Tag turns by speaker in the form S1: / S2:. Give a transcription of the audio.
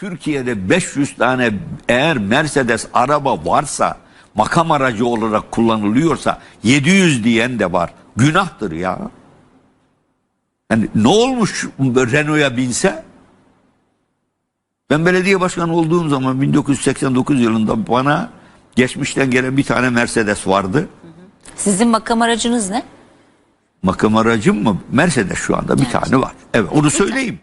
S1: Türkiye'de 500 tane eğer Mercedes araba varsa makam aracı olarak kullanılıyorsa 700 diyen de var. Günahtır ya. Yani ne olmuş Renault'a binse? Ben belediye başkanı olduğum zaman 1989 yılında bana geçmişten gelen bir tane Mercedes vardı.
S2: Sizin makam aracınız ne?
S1: Makam aracım mı? Mercedes şu anda bir tane var. Evet onu söyleyeyim.